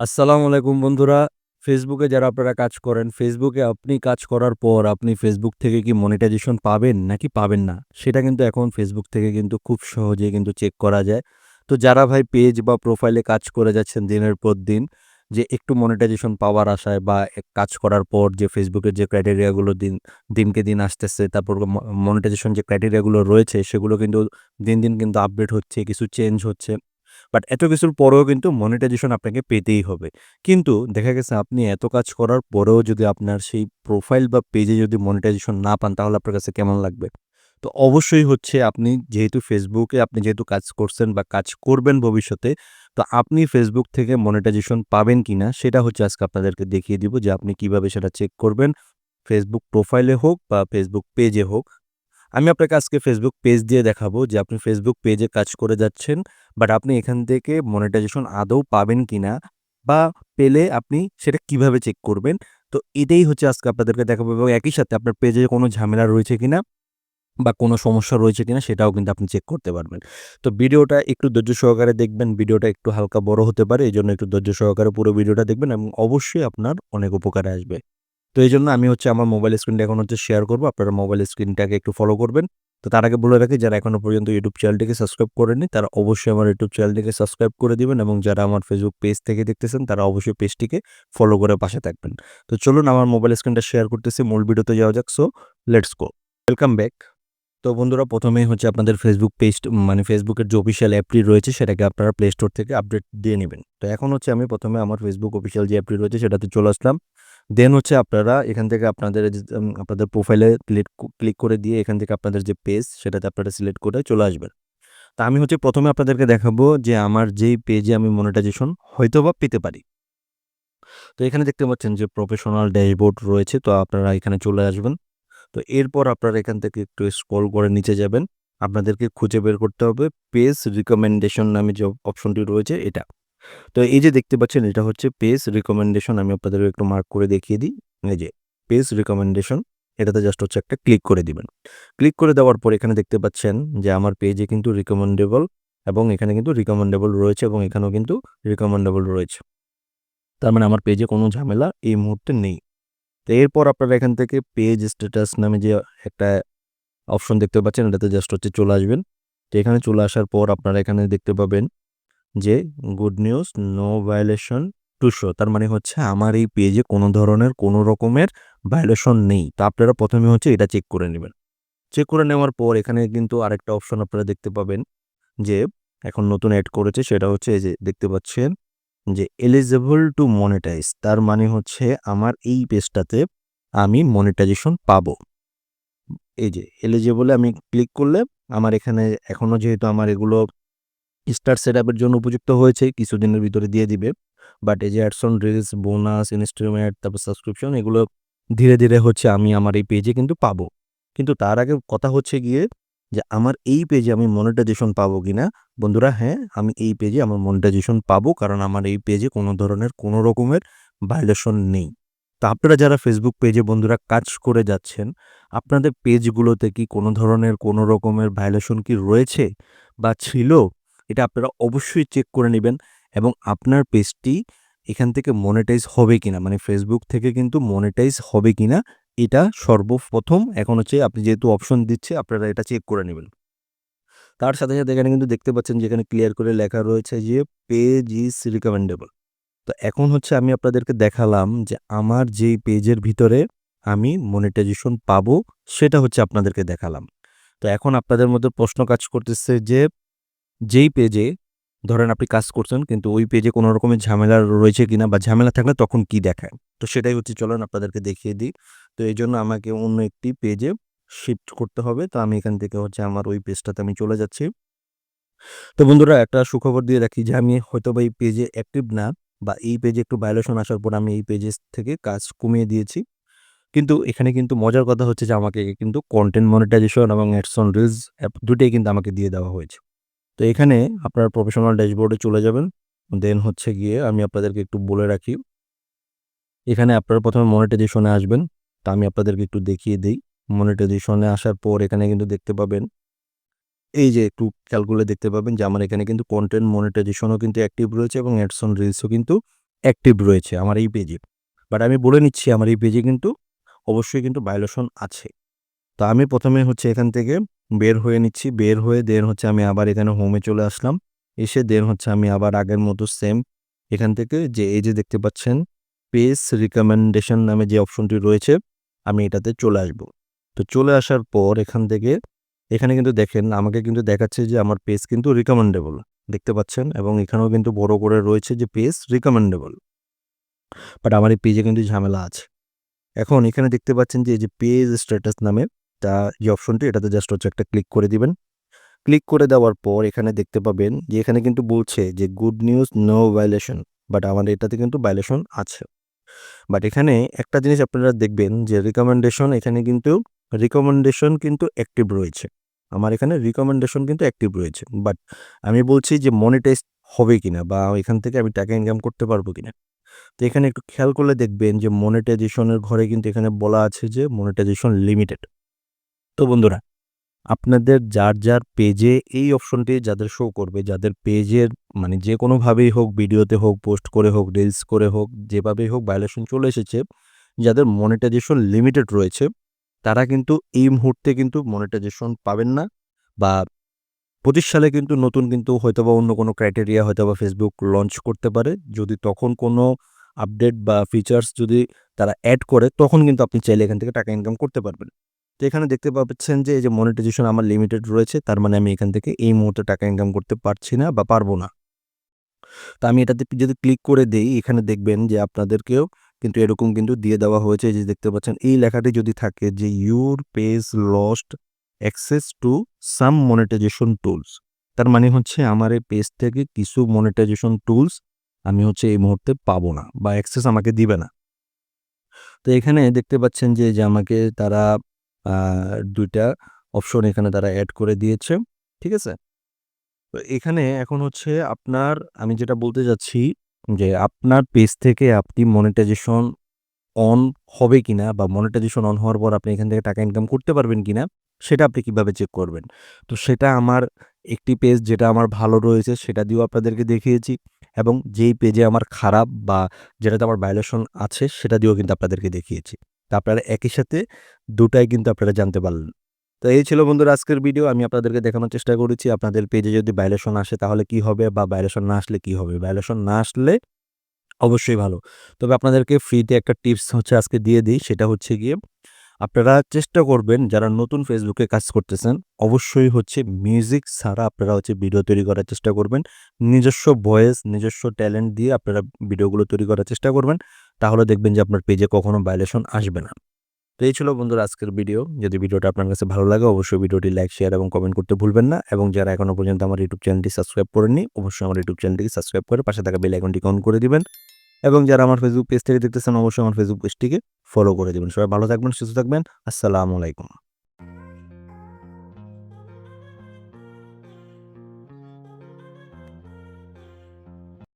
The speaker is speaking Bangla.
আসসালামু আলাইকুম বন্ধুরা। ফেসবুকে যারা আপনারা কাজ করেন, ফেসবুকে আপনি কাজ করার পর আপনি ফেসবুক থেকে কি মনিটাইজেশন পাবেন নাকি পাবেন না? সেটা কিন্তু এখন ফেসবুক থেকে কিন্তু খুব সহজেই কিন্তু চেক করা যায়। তো যারা ভাই পেজ বা প্রোফাইলে কাজ করে যাচ্ছেন দিনের পর দিন, যে একটু মনিটাইজেশন পাওয়ার আশায় বা কাজ করার পর যে ফেসবুকের যে ক্রাইটেরিয়াগুলো দিন দিনকে দিন আসতেছে, তারপর মনিটাইজেশন যে ক্রাইটেরিয়াগুলো রয়েছে সেগুলো কিন্তু দিন, দিন কিন্তু আপডেট হচ্ছে, কিছু চেঞ্জ হচ্ছে। বাট এত কিছুর পরেও কিন্তু মনিটাইজেশন আপনাকে পেতেই হবে। কিন্তু দেখা গেছে আপনি এত কাজ করার পরেও যদি আপনার সেই প্রোফাইল বা পেজে যদি মনিটাইজেশন না পান তাহলে আপনার কাছে কেমন লাগবে? তো অবশ্যই হচ্ছে আপনি যেহেতু ফেসবুকে আপনি যেহেতু কাজ করছেন বা কাজ করবেন ভবিষ্যতে, তো আপনি ফেসবুক থেকে মনিটাইজেশন পাবেন কিনা সেটা হচ্ছে আজকে আপনাদেরকে দেখিয়ে দিব যে আপনি কীভাবে সেটা চেক করবেন। ফেসবুক প্রোফাইলে হোক বা ফেসবুক পেজে হোক। আমি আপনাকে আজকে ফেসবুক পেজ দিয়ে দেখাবো যে আপনি ফেসবুক পেজে কাজ করে যাচ্ছেন, বাট আপনি এখান থেকে মনিটাইজেশন আদৌ পাবেন কি না বা পেলে আপনি সেটা কীভাবে চেক করবেন। তো এটাই হচ্ছে আজকে আপনাদেরকে দেখাবো এবং একই সাথে আপনার পেজে কোনো ঝামেলা রয়েছে কিনা বা কোনো সমস্যা রয়েছে কিনা সেটাও কিন্তু আপনি চেক করতে পারবেন। তো ভিডিওটা একটু ধৈর্য সহকারে দেখবেন। ভিডিওটা একটু হালকা বড় হতে পারে। এজন্য একটু ধৈর্য সহকারে পুরো ভিডিওটা দেখবেন এবং অবশ্যই আপনার অনেক উপকারে আসবে। তো এই জন্য আমি হচ্ছে আমার মোবাইল স্ক্রিনটা এখন হচ্ছে শেয়ার করব আপনারা মোবাইল স্ক্রিনটাকে একটু ফলো করবেন। তো তার আগে বলে রাখি, যারা এখনও পর্যন্ত ইউটিউব চ্যানেলটিকে সাবস্ক্রাইব করেনি তারা অবশ্যই আমার ইউটিউব চ্যানেলটিকে সাবস্ক্রাইব করে দিবেন এবং যারা আমার ফেসবুক পেজ থেকে দেখতেছেন, তারা অবশ্যই পেজটিকে ফলো করে পাশে থাকবেন। তো চলুন, আমার মোবাইল স্ক্রিনটা শেয়ার করতেছি। মূল ভিডিওতে যাওয়া যাক। So let's go. Welcome back. তো বন্ধুরা, প্রথমেই হচ্ছে আপনাদের ফেসবুক পেজ মানে ফেসবুকের যে অফিসিয়াল অ্যাপটি রয়েছে, সেটাকে আপনারা প্লে স্টোর থেকে আপডেট দিয়ে নেবেন তো এখন হচ্ছে আমি প্রথমে আমার ফেসবুক অফিসিয়াল যে অ্যাপটি রয়েছে, সেটাতে চলে আসলাম। দেন হচ্ছে আপনারা এখান থেকে আপনাদের আপনাদের প্রোফাইলে ক্লিক ক্লিক করে দিয়ে এখান থেকে আপনাদের যে পেজ সেটাতে আপনারা সিলেক্ট করে চলে আসবেন। তা আমি হচ্ছে প্রথমে আপনাদেরকে দেখাবো যে আমার যেই পেজে আমি মনিটাইজেশন হয়তোবা পেতে পারি। তো এখানে দেখতে পাচ্ছেন যে প্রফেশনাল ড্যাশবোর্ড রয়েছে। তো আপনারা এখানে চলে আসবেন। তো এরপর আপনারা এখান থেকে একটু স্ক্রল করে নিচে যাবেন। আপনাদেরকে খুঁজে বের করতে হবে পেজ রিকমেন্ডেশন নামে যে অপশনটি রয়েছে এটা। তো এই যে দেখতে পাচ্ছেন এটা হচ্ছে পেজ রিকমেন্ডেশন আমি আপনাদেরকে একটু মার্ক করে দেখিয়ে দিই। এই যে পেজ রিকমেন্ডেশন এটাতে জাস্ট হচ্ছে একটা ক্লিক করে দিবেন। ক্লিক করে দেওয়ার পর এখানে দেখতে পাচ্ছেন যে আমার পেজে কিন্তু রিকমেন্ডেবল এবং এখানে কিন্তু রিকমেন্ডেবল রয়েছে এবং এখানেও কিন্তু রিকমেন্ডেবল রয়েছে। তার মানে আমার পেজে কোনো ঝামেলা এই মুহূর্তে নেই। তো এরপর আপনারা এখান থেকে পেজ স্ট্যাটাস নামে যে একটা অপশন দেখতে পাচ্ছেন এটাতে জাস্ট হচ্ছে চলে আসবেন। তো এখানে চলে আসার পর আপনারা এখানে দেখতে পাবেন যে good news no violation to show তার মানে হচ্ছে আমার এই পেজে কোনো ধরনের, কোনো রকমের ভায়োলেশন নেই। তো আপনারা প্রথমে হচ্ছে এটা চেক করে নেবেন চেক করে নেওয়ার পর এখানে কিন্তু আরেকটা অপশন আপনারা দেখতে পাবেন যে এখন নতুন অ্যাড করেছে, সেটা হচ্ছে এই যে দেখতে পাচ্ছেন যে এলিজেবল টু মনিটাইজ তার মানে হচ্ছে আমার এই পেজটাতে আমি মনিটাইজেশন পাবো। এই যে এলিজিবল আমি ক্লিক করলে আমার এখানে এখনও যেহেতু আমার এগুলো স্টার সেট আপের জন্য উপযুক্ত হয়েছে কিছুদিনের ভিতরে দিয়ে দিবে। বাট এই যে ads on reels, bonus, instrument তারপর সাবস্ক্রিপশন এগুলো ধীরে, ধীরে হচ্ছে আমি আমার এই পেজে কিন্তু পাবো। কিন্তু তার আগে কথা হচ্ছে গিয়ে যে আমার এই পেজে আমি মনিটাইজেশন পাবো কি না বন্ধুরা হ্যাঁ, আমি এই পেজে আমার মনিটাইজেশন পাবো কারণ আমার এই পেজে কোনো ধরনের কোনো রকমের ভায়োলেশন নেই। তো আপনারা যারা ফেসবুক পেজে বন্ধুরা কাজ করে যাচ্ছেন, আপনাদের পেজগুলোতে কি কোনো ধরনের কোনো রকমের ভায়োলেশন কি রয়েছে বা ছিল? এটা আপনারা অবশ্যই চেক করে নেবেন এবং আপনার পেজটি এখান থেকে মনিটাইজ হবে কিনা মানে ফেসবুক থেকে কিন্তু মনিটাইজ হবে কিনা এটা সর্বপ্রথম এখন হচ্ছে আপনি যেহেতু অপশন দিচ্ছে আপনারা এটা চেক করে নেবেন তার সাথে, সাথে এখানে কিন্তু দেখতে পাচ্ছেন যেখানে ক্লিয়ার করে লেখা রয়েছে যে পেজ ইজ রিকমেন্ডেবল। তো এখন হচ্ছে আমি আপনাদেরকে দেখালাম যে আমার যেই পেজের ভিতরে আমি মনিটাইজেশন পাবো সেটা হচ্ছে আপনাদেরকে দেখালাম। তো এখন আপনাদের মধ্যে প্রশ্ন কাজ করতেছে যে যেই পেজে ধরেন আপনি কাজ করছেন, কিন্তু ওই পেজে কোনো রকমের ঝামেলা রয়েছে কিনা বা ঝামেলা থাকলে তখন কি দেখায়? তো সেটাই হচ্ছে, চলেন আপনাদেরকে দেখিয়ে দিই। তো এই জন্য আমাকে অন্য একটি পেজে শিফট করতে হবে। তো আমি এখান থেকে হচ্ছে আমার ওই পেজটাতে আমি চলে যাচ্ছি। তো বন্ধুরা, একটা সুখবর দিয়ে রাখি যে আমি হয়তো বা এই পেজে অ্যাক্টিভ না বা এই পেজে একটু ভায়োলেশন আসার পর আমি এই পেজেস থেকে কাজ কমিয়ে দিয়েছি। কিন্তু এখানে কিন্তু মজার কথা হচ্ছে যে আমাকে কিন্তু কন্টেন্ট মনিটাইজেশন এবং অ্যাডসন রিলস অ্যাপ দুটোই কিন্তু আমাকে দিয়ে দেওয়া হয়েছে। তো এখানে আপনার প্রফেশনাল ড্যাশবোর্ডে চলে যাবেন। দেন হচ্ছে গিয়ে আমি আপনাদেরকে একটু বলে রাখি। এখানে আপনারা প্রথমে মনিটাইজেশনে আসবেন। তা আমি আপনাদেরকে একটু দেখিয়ে দিই মনিটাইজেশন আসার পর এখানে কিন্তু দেখতে পাবেন, এই যে একটু খেয়াল দেখতে পাবেন যে আমার এখানে কিন্তু কন্টেন্ট মনিটাইজেশনও কিন্তু অ্যাক্টিভ রয়েছে এবং অ্যাডস অন রিলসও কিন্তু অ্যাক্টিভ রয়েছে আমার এই পেজে বাট আমি বলে নিচ্ছি, আমার এই পেজে কিন্তু অবশ্যই কিন্তু ভায়োলেশন আছে তো আমি প্রথমে হচ্ছে এখান থেকে বের হয়ে নিচ্ছি। বের হয়ে দেন হচ্ছে আমি আবার এখানে হোমে চলে আসলাম। এসে দেন হচ্ছে আমি আবার আগের মতো সেম এখান থেকে যে এই যে দেখতে পাচ্ছেন পেজ রিকমেন্ডেশন নামে যে অপশনটি রয়েছে, আমি এটাতে চলে আসব। তো চলে আসার পর এখান থেকে, এখানে কিন্তু দেখেন আমাকে কিন্তু দেখাচ্ছে যে আমার পেজ কিন্তু রিকমেন্ডেবল দেখতে পাচ্ছেন? এবং এখানেও কিন্তু বড় করে রয়েছে যে পেজ রিকমেন্ডেবল বাট আমার এই পেজে কিন্তু ঝামেলা আছে। এখন এখানে দেখতে পাচ্ছেন যে এই যে পেজ স্ট্যাটাস নামে তা যে অপশনটি এটাতে জাস্ট হচ্ছে একটা ক্লিক করে দিবেন। ক্লিক করে দেওয়ার পর এখানে দেখতে পাবেন যে এখানে কিন্তু বলছে যে good news no violation but আমার এটাতে কিন্তু ভাইলেশন আছে। বাট এখানে একটা জিনিস আপনারা দেখবেন যে রিকমেন্ডেশন এখানে কিন্তু রিকমেন্ডেশন কিন্তু অ্যাক্টিভ রয়েছে। আমার এখানে রিকমেন্ডেশন কিন্তু অ্যাক্টিভ রয়েছে। বাট আমি বলছি যে মনিটাইজ হবে কিনা বা এখান থেকে আমি টাকা ইনকাম করতে পারব কিনা। তো এখানে একটু খেয়াল করলে দেখবেন যে মনিটাইজেশনের ঘরে কিন্তু এখানে বলা আছে যে মনিটাইজেশন লিমিটেড তো বন্ধুরা, আপনাদের যার যার পেজে এই অপশনটি যাদের শো করবে, যাদের পেজের মানে যে কোনোভাবেই হোক ভিডিওতে হোক পোস্ট করে হোক রিলস করে হোক, যেভাবেই হোক ভায়োলেশন চলে এসেছে, যাদের মনিটাইজেশন লিমিটেড রয়েছে, তারা কিন্তু এই মুহূর্তে কিন্তু মনিটাইজেশন পাবেন না বা পঁচিশ সালে কিন্তু নতুন কিন্তু হয়তো বা অন্য কোনো ক্রাইটেরিয়া হয়তো বা ফেসবুক লঞ্চ করতে পারে। যদি তখন কোনো আপডেট বা ফিচার্স যদি তারা অ্যাড করে, তখন কিন্তু আপনি চাইলে এখান থেকে টাকা ইনকাম করতে পারবেন। তো এখানে দেখতে পাচ্ছেন যে, এই যে মনিটাইজেশন আমার লিমিটেড রয়েছে, তার মানে আমি এখান থেকে এই মুহূর্তে টাকা ইনকাম করতে পারছি না বা পারব না। তো আমি এটাতে যদি ক্লিক করে দেই, এখানে দেখবেন যে আপনাদেরকেও কিন্তু এরকম কিন্তু দিয়ে দেওয়া হয়েছে, যে দেখতে পাচ্ছেন এই লেখাটি যদি থাকে যে your page lost access to some monetisation tools তার মানে হচ্ছে আমার এই পেজ থেকে কিছু মনিটাইজেশন টুলস আমি হচ্ছে এই মুহূর্তে পাবো না বা অ্যাক্সেস আমাকে দিবে না। তো এখানে দেখতে পাচ্ছেন যে যে আমাকে তারা দুইটা অপশন এখানে তারা অ্যাড করে দিয়েছে, ঠিক আছে? তো এখানে এখন হচ্ছে আপনার, আমি যেটা বলতে যাচ্ছি যে আপনার পেজ থেকে আপনি মনিটাইজেশন অন হবে কিনা বা মনিটাইজেশন অন হওয়ার পর আপনি এখান থেকে টাকা ইনকাম করতে পারবেন কিনা, সেটা আপনি কীভাবে চেক করবেন? তো সেটা আমার একটি পেজ যেটা আমার ভালো রয়েছে, সেটা দিয়েও আপনাদেরকে দেখিয়েছি এবং যেই পেজে আমার খারাপ বা যেটাতে আমার ভায়োলেশন আছে, সেটা দিয়েও কিন্তু আপনাদেরকে দেখিয়েছি। তা আপনারা একই সাথে দুটাই কিন্তু আপনারা জানতে পারলেন। তো এই ছিল বন্ধুরা আজকের ভিডিও আমি আপনাদেরকে দেখানোর চেষ্টা করেছি। আপনাদের পেজে যদি ভায়োলেশন আসে তাহলে কি হবে বা ভাইলেশন না আসলে কি হবে? ভায়োলেশন না আসলে অবশ্যই ভালো। তবে আপনাদেরকে ফ্রিতে একটা টিপস হচ্ছে আজকে দিয়ে দিই, সেটা হচ্ছে গিয়ে আপনারা চেষ্টা করবেন যারা নতুন ফেসবুকে কাজ করতেছেন, অবশ্যই হচ্ছে মিউজিক ছাড়া আপনারা হচ্ছে ভিডিও তৈরি করার চেষ্টা করবেন। নিজস্ব ভয়েস নিজস্ব ট্যালেন্ট দিয়ে আপনারা ভিডিওগুলো তৈরি করার চেষ্টা করবেন। তাহলে দেখবেন যে আপনার পেজে কখনো ভায়োলেশন আসবে না। তো এই ছিল বন্ধুরা আজকের ভিডিও যদি ভিডিওটা আপনার কাছে ভালো লাগে, অবশ্যই ভিডিওটি লাইক শেয়ার এবং কমেন্ট করতে ভুলবেন না। এবং যারা এখনও পর্যন্ত আমার ইউটিউব চ্যানেলটি সাবস্ক্রাইব করেননি, অবশ্যই আমার ইউটিউব চ্যানেলটিকে সাবস্ক্রাইব করে পাশে থাকা বেল আইকনটি অন করে দিবেন। এবং যারা আমার ফেসবুক পেজ থেকে দেখতেছেন, অবশ্যই আমার ফেসবুক পেজটিকে ফলো করে দেবেন। সবাই ভালো থাকবেন সুস্থ থাকবেন। আসসালামু আলাইকুম।